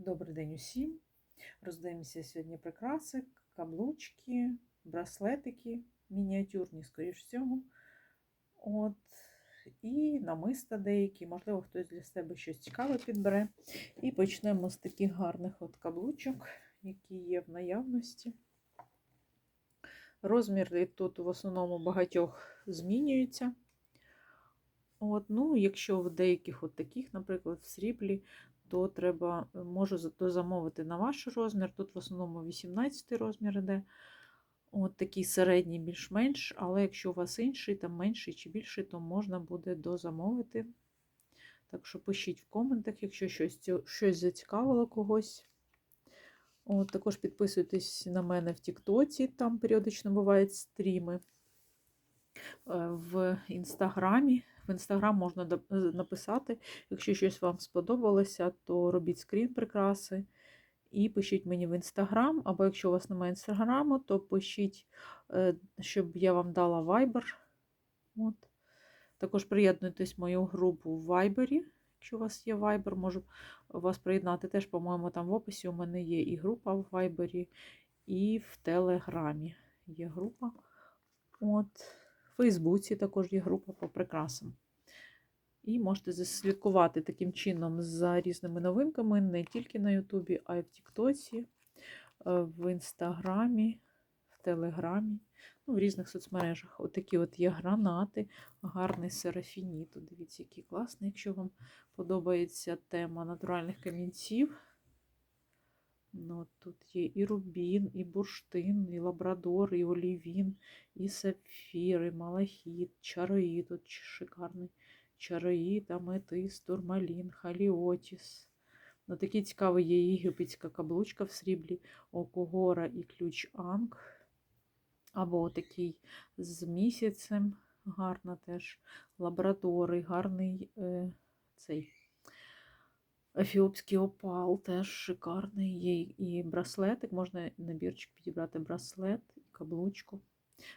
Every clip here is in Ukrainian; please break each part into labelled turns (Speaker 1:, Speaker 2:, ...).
Speaker 1: Добрий день усім. Роздивимося сьогодні прикраси, каблучки, браслетики, мініатюрні, скоріш всього. От. І намиста деякі, можливо, хтось для себе щось цікаве підбере. І почнемо з таких гарних от каблучок, які є в наявності. Розміри тут в основному багатьох змінюються. От, ну, Якщо в деяких от таких, наприклад, в сріблі, то треба, можу замовити на ваш розмір. Тут в основному 18 розмір іде. От такий середній, більш-менш, але якщо у вас інший, там менший чи більший, то можна буде дозамовити. Так що пишіть в коментах, якщо щось щось зацікавило когось. От, Також підписуйтесь на мене в Тіктоці, там періодично бувають стріми. Е, в інстаграмі. В інстаграм можна написати, якщо щось вам сподобалося, то робіть скрін прикраси і пишіть мені в інстаграм. Або якщо у вас немає інстаграму, то пишіть, е, щоб я вам дала Viber. От. Також приєднуйтесь в мою групу в Viber. Якщо у вас є Viber, можу вас приєднати. Теж, по-моєму, там в описі у мене є і група в Viber, і в Телеграмі є група. От. Фейсбуці також є група по прикрасам. І можете заслідкувати таким чином за різними новинками не тільки на Ютубі, а й в Тіктоці, е, в Інстаграмі, в Телеграмі, ну, в різних соцмережах. Отакі от є гранати, гарний серафініт. Дивіться, який класний, якщо вам подобається тема натуральних камінців. Ну, Тут є і рубін, і бурштин, і лабрадор, і олівін, і сапфір, і малахіт, чароїд, тут шикарний чароїд, аметист, турмалін, халіотіс. Ну, Такий цікавий є єгипетська каблучка в сріблі, окогора і ключ Анг. Або такий з місяцем, гарна теж лабрадори, гарний е, цей. Ефіопський опал теж шикарний. Є і браслетик, можна набірчик підібрати браслет, і каблучку.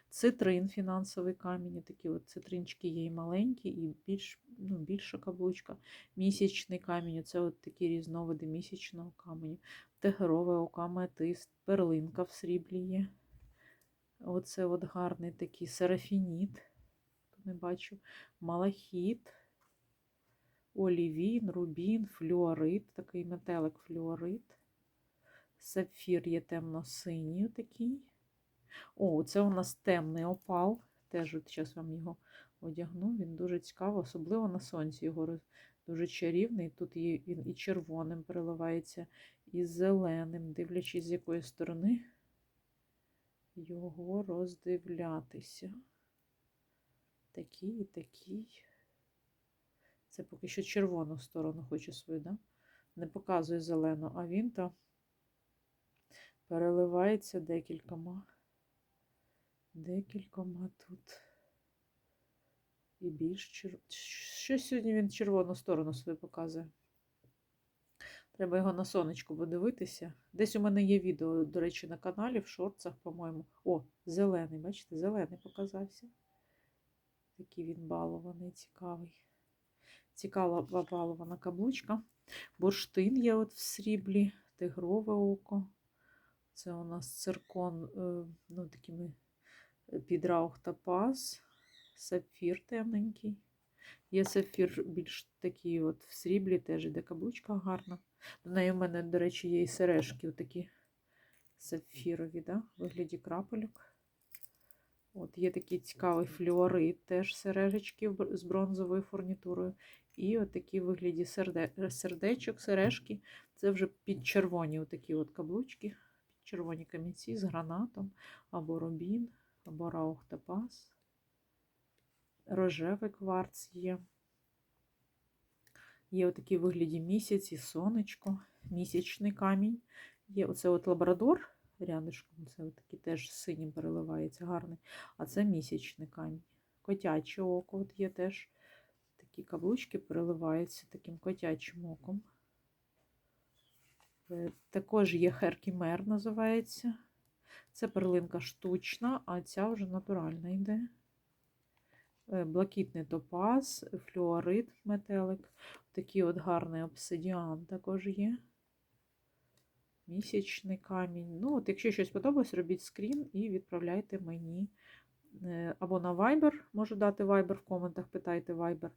Speaker 1: Цитрин фінансовий камінь. Такі от цитринчики є і маленькі, і більш, ну, більша каблучка. Місячний камінь це от такі різновиди місячного каменю. Тегерове око, аметист, перлинка в сріблі є. Оце от гарний такий серафініт. Не бачу, малахіт олівін, рубін, флюорит, такий метелик флюорит. Сапфір є темно-синій такий. О, це у нас темний опал. Теж от зараз вам його одягну. Він дуже цікавий, особливо на сонці. Його дуже чарівний. Тут є, він і червоним переливається, і зеленим, дивлячись, з якої сторони його роздивлятися. Такий і такий. Це поки що червону сторону хочу свою, да? не показує зелену, а він то переливається декількома. Декількома тут. І більш чер... Що сьогодні він червону сторону свою показує? Треба його на сонечку подивитися. Десь у мене є відео, до речі, на каналі, в шорцах, по-моєму. О, зелений, бачите, зелений показався. Такий він балований, цікавий. Цікава балована каблучка. Бурштин є от в сріблі, тигрове око. Це у нас циркон, е, ну, такими е, підраух топаз, сапфір темненький. Є сапфір більш такий от в сріблі, теж іде каблучка гарна. До неї в мене, до речі, є і сережки, такі сапфірові, да? вигляді крапельок. От Є такий цікавий флюорит, теж сережечки з бронзовою фурнітурою. І от такі вигляді серде... сердечок, сережки. Це вже під червоні отакі от каблучки, під червоні камінці з гранатом, або рубін, або раухтопас. Рожевий кварц є. Є отакі вигляді місяць і сонечко, місячний камінь. Є оце от лабрадор рядишком, це такий теж синім переливається, гарний. А це місячний камінь. Котяче око от є теж такі каблучки переливаються таким котячим оком. Е, також є херкімер, називається. Це перлинка штучна, а ця вже натуральна йде. Е, блакитний топаз, флюорит метелик. Такий от гарний обсидіан також є. Місячний камінь. Ну, от, якщо щось подобається, робіть скрін і відправляйте мені е, або на Viber, можу дати Viber в коментах, питайте Viber,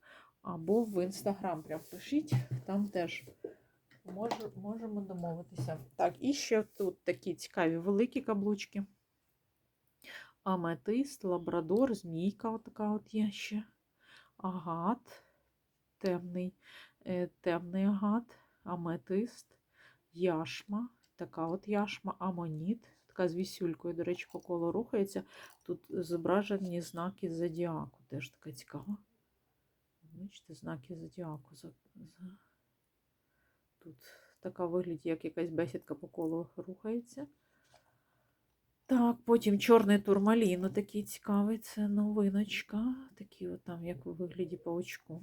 Speaker 1: або в Instagram прям пишіть, там теж можу, можемо домовитися. Так, і ще тут такі цікаві великі каблучки. Аметист, лабрадор, змійка, отака от є ще. Агат, темний, е, темний агат, аметист, яшма, така от яшма, амоніт, така з вісюлькою, до речі, по колу рухається. Тут зображені знаки зодіаку, теж така цікава. Бачите, знаки зодіаку. Тут така вигляді, як якась бесідка по колу рухається. Так, потім чорний турмалін, такий цікавий, це новиночка. Такий от там, як у вигляді паучку.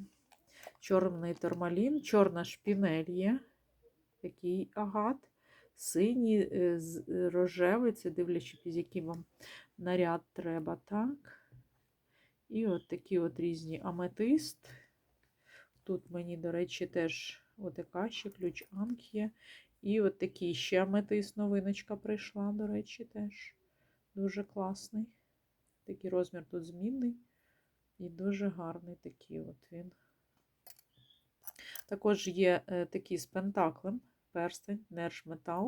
Speaker 1: Чорний турмалін, чорна шпінель є, такий агат, синій, е, рожевий, це дивлячись, під який вам наряд треба, так. І от такі от різні аметист. Тут мені, до речі, теж отака ще ключ Анк. І от такий ще аметист новиночка прийшла, до речі, теж. Дуже класний. Такий розмір тут змінний. І дуже гарний такий от він. Також є е, такий з пентаклем, перстень, нержметал.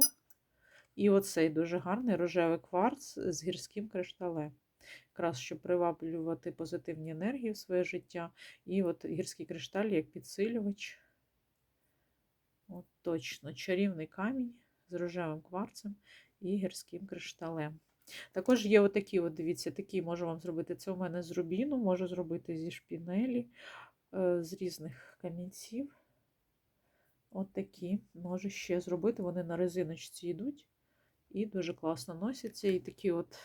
Speaker 1: І оцей дуже гарний рожевий кварц з гірським кришталем. Якраз щоб приваблювати позитивні енергії в своє життя. І от гірський кришталь як підсилювач. От точно, чарівний камінь з рожевим кварцем і гірським кришталем. Також є отакі, от дивіться, такі можу вам зробити. Це у мене з рубіну, можу зробити зі шпінелі, е, з різних камінців. От такі можу ще зробити. Вони на резиночці йдуть і дуже класно носяться. І такі от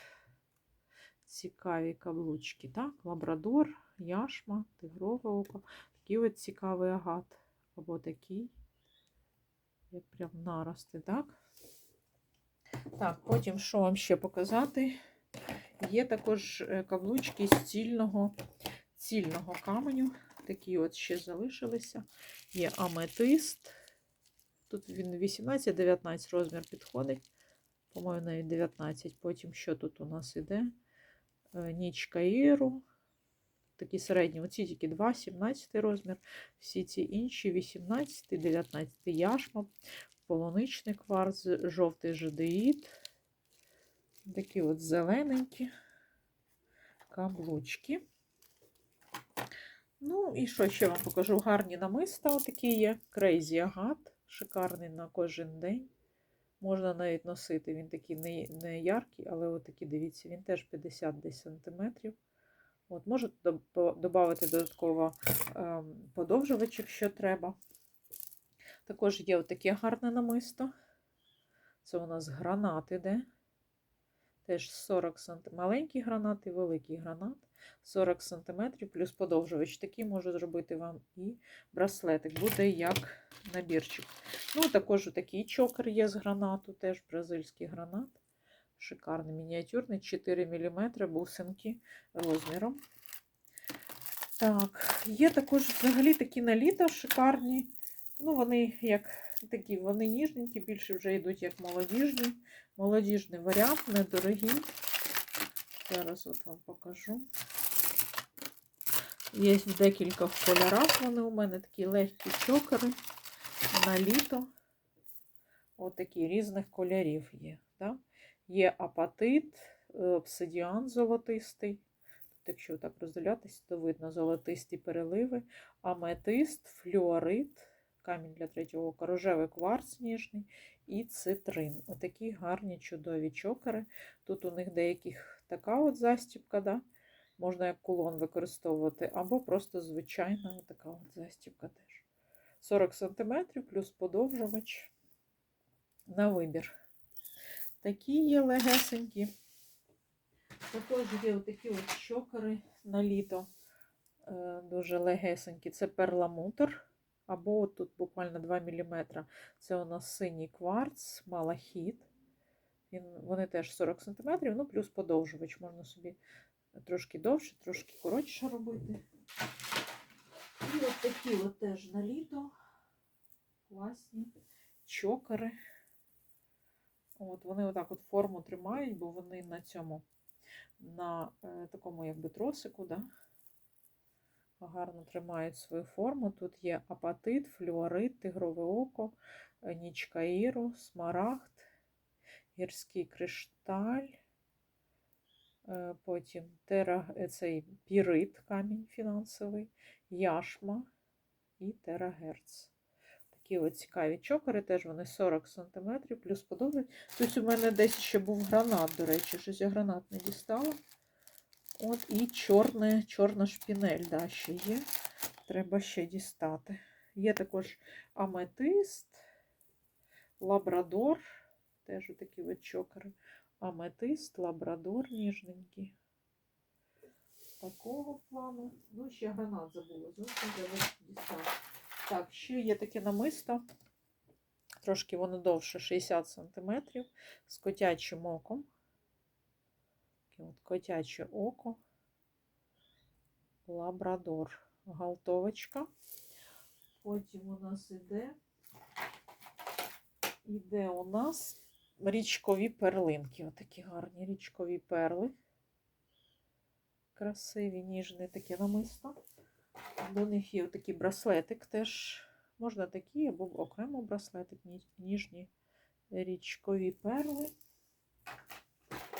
Speaker 1: цікаві каблучки. Так? Лабрадор, яшма, тигрове око. Такий от цікавий агат. Або такий, як прям нарости, так? Так, потім що вам ще показати? Є також е, каблучки з цільного, цільного каменю. Такі от ще залишилися. Є аметист. Тут він 18-19 розмір підходить. По-моєму, навіть 19. Потім що тут у нас іде? Е, Ніч Каїру. Такі середні, оці тільки 2, 17 розмір. Всі ці інші 18, 19 яшма, полуничний кварц, жовтий жадеїд. Такі от зелененькі каблучки. Ну, і що ще вам покажу? Гарні намиста отакі є. Крейзі агат, шикарний на кожен день. Можна навіть носити. Він такий не, яркий, але отакий, дивіться, він теж 50 десь сантиметрів. От, можу додати додатково ем, подовжувач, якщо треба. Також є отаке гарне намисто. Це у нас гранат іде. Теж 40 см. Маленький гранат і великий гранат. 40 см плюс подовжувач. Такий можу зробити вам і браслетик. Буде як набірчик. Ну, також такий чокер є з гранату, теж бразильський гранат. Шикарний мініатюрний, 4 мм бусинки розміром. Так, є також взагалі такі наліта шикарні. Ну, вони як такі, вони ніжненькі, більше вже йдуть як молодіжні. Молодіжний варіант, недорогий. Зараз от вам покажу. Є в декількох кольорах. Вони у мене такі легкі чокери на літо. Отакі різних кольорів є. Да? Є апатит, обсидіан золотистий. Тут, якщо так розділятися, то видно золотисті переливи, аметист, флюорит, камінь для третього ока, рожевий кварц ніжний і цитрин. Отакі гарні чудові чокери. Тут у них деяких така от застібка, да? можна як кулон використовувати, або просто звичайна така от застібка теж. 40 см плюс подовжувач на вибір. Такі є легесенькі. Також є такі от чокери на літо. Е, Дуже легесенькі. Це перламутр. Або от тут буквально 2 мм. Це у нас синій кварц, малахіт. Він, Вони теж 40 см, ну плюс подовжувач. Можна собі трошки довше, трошки коротше робити. І от такі от теж на літо. Класні чокери. От вони отак от форму тримають, бо вони на цьому, на е, такому якби тросику, да? гарно тримають свою форму. Тут є апатит, флюорит, тигрове око, е, нічка іру, смарагд, гірський кришталь, е, потім тера, е, цей пірит, камінь фінансовий, яшма і терагерц. Такі от цікаві чокери, теж вони 40 см, плюс подобають. Тут у мене десь ще був гранат, до речі, щось я гранат не дістала. От і чорне, чорна шпінель да, ще є. Треба ще дістати. Є також аметист, лабрадор, теж такі от чокери. Аметист, лабрадор ніжненький. Такого плану. Ну, ще гранат забула. Зовсім треба дістати. Так, ще є таке намисто. Трошки воно довше 60 см з котячим оком. Таке от котяче око. Лабрадор. Галтовочка. Потім у нас іде, іде у нас річкові перлинки. Отакі гарні річкові перли. Красиві, ніжні таке намисто. До них є такий браслетик теж. Можна такий або окремо браслетик, ніжні річкові перли.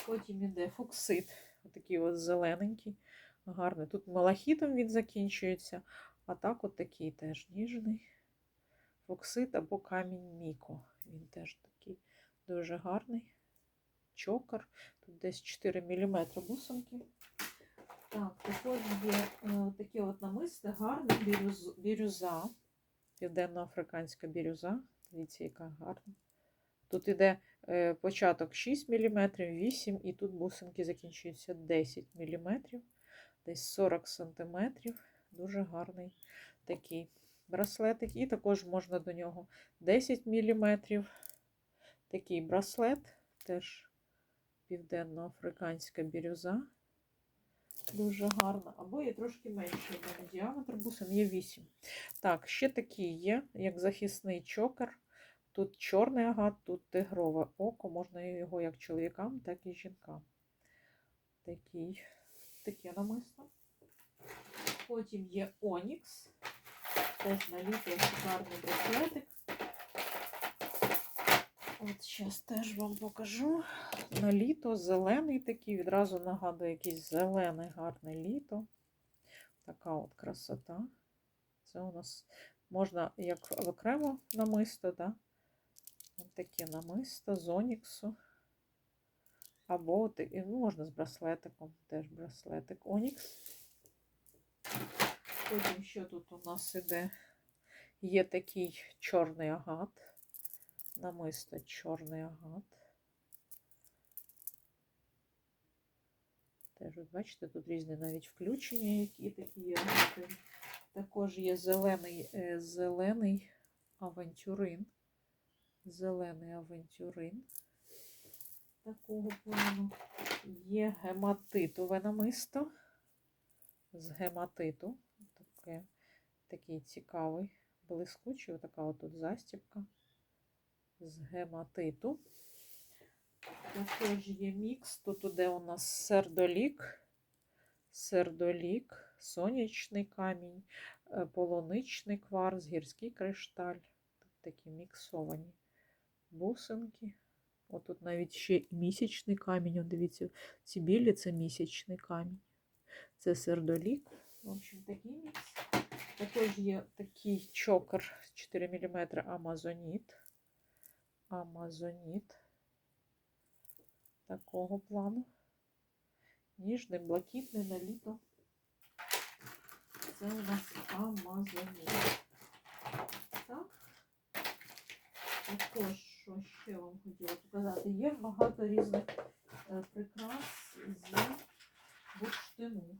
Speaker 1: Потім іде фуксит, отакий от зелененький, гарний. Тут малахітом він закінчується, а так от такий теж ніжний. Фуксит або камінь Міко. Він теж такий дуже гарний. Чокер. Тут десь 4 мм бусинки. Так, також є е, такі от намисти, гарна бірюз, бірюза, південноафриканська бірюза. Дивіться, яка гарна. Тут іде е, початок 6 мм, 8 і тут бусинки закінчуються 10 мм, десь 40 см. Дуже гарний такий браслетик. І також можна до нього 10 мм. Такий браслет, теж південноафриканська бірюза. Дуже гарно. Або є трошки менший діаметр бусин, є 8. Так, ще такі є, як захисний чокер. Тут чорний агат, тут тигрове око. Можна його як чоловікам, так і жінкам. Такий, таке намисто. Потім є Онікс. Теж на літо шикарний браслетик. От зараз теж вам покажу. На літо зелений такий, відразу нагадує якийсь зелене гарне літо. Така от красота. Це у нас можна як окремо намисто, да? От таке намисто з оніксу. Або і, ну, можна з браслетиком, теж браслетик Онікс. Потім що тут у нас іде? Є такий чорний агат. Намисто чорний агат. Теж, бачите, тут різні навіть включення, які такі є. Також є зелений, е, зелений авантюрин. Зелений авантюрин. Такого плану. Є гематитове намисто. З гематиту. Таке, такий цікавий, блискучий. Отака от тут застібка з гематиту. Також є мікс. Тут іде у нас сердолік, сердолік, сонячний камінь, е, полуничний кварц, гірський кришталь. Такі міксовані бусинки. Отут навіть ще місячний камінь. От дивіться, ці білі це місячний камінь. Це сердолік. В общем, такий мікс. Також є такий чокер 4 мм амазоніт. Амазоніт такого плану. Ніжний, блакитний на літо. Це у нас Амазоніт. Так. Також, що ще вам хотіла показати, є багато різних е, прикрас з бурштину.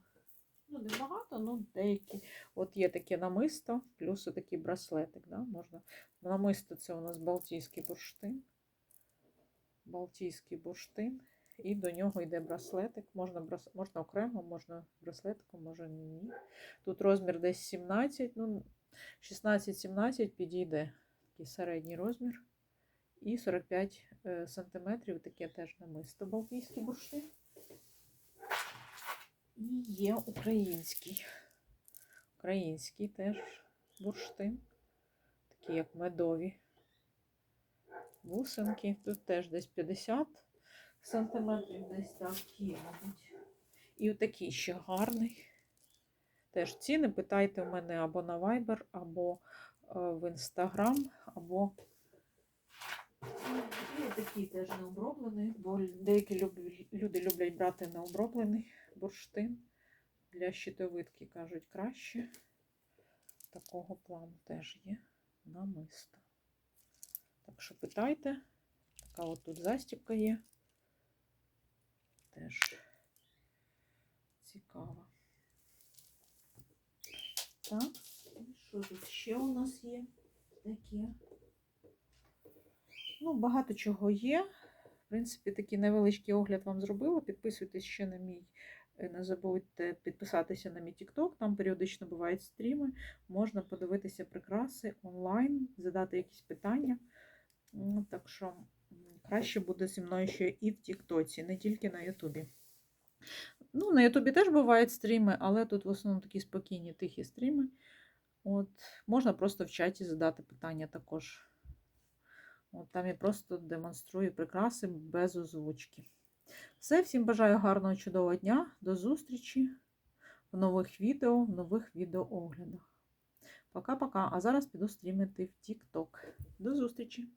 Speaker 1: Ну, не багато, ну деякі. От є таке намисто, плюс такий браслетик. Да? Можна. Намисто це у нас Балтійський бурштин. Балтійський бурштин. І до нього йде браслетик. Можна, брас... можна окремо, можна браслетиком, може ні. Тут розмір десь 17, ну, 16-17 підійде. Такий середній розмір. І І 45 е, сантиметрів таке теж намисто балтійський бурштин. І є український. Український теж бурштин. Такі як медові бусинки. Тут теж десь 50 сантиметрів, десь так є, мабуть. І отакий ще гарний. Теж ціни питайте в мене або на Viber, або е, в Instagram, або і такий теж необроблений, бо деякі люди люблять брати необроблений бурштин. Для щитовидки кажуть краще. Такого плану теж є намисто. Так що питайте. Така от тут застібка є. Теж цікава. Так, що тут ще у нас є таке? Ну, багато чого є. В принципі, такий невеличкий огляд вам зробила. Підписуйтесь ще на мій. Е, Не забудьте підписатися на мій TikTok, там періодично бувають стріми. Можна подивитися прикраси онлайн, задати якісь питання. Ну, Так що краще буде зі мною ще і в Тіктоці, не тільки на Ютубі. Ну, на Ютубі теж бувають стріми, але тут в основному такі спокійні, тихі стріми. От, можна просто в чаті задати питання також. От, там я просто демонструю прикраси без озвучки. Все, всім бажаю гарного, чудового дня. До зустрічі в нових відео, в нових відеооглядах. Пока-пока. А зараз піду стрімити в TikTok. До зустрічі!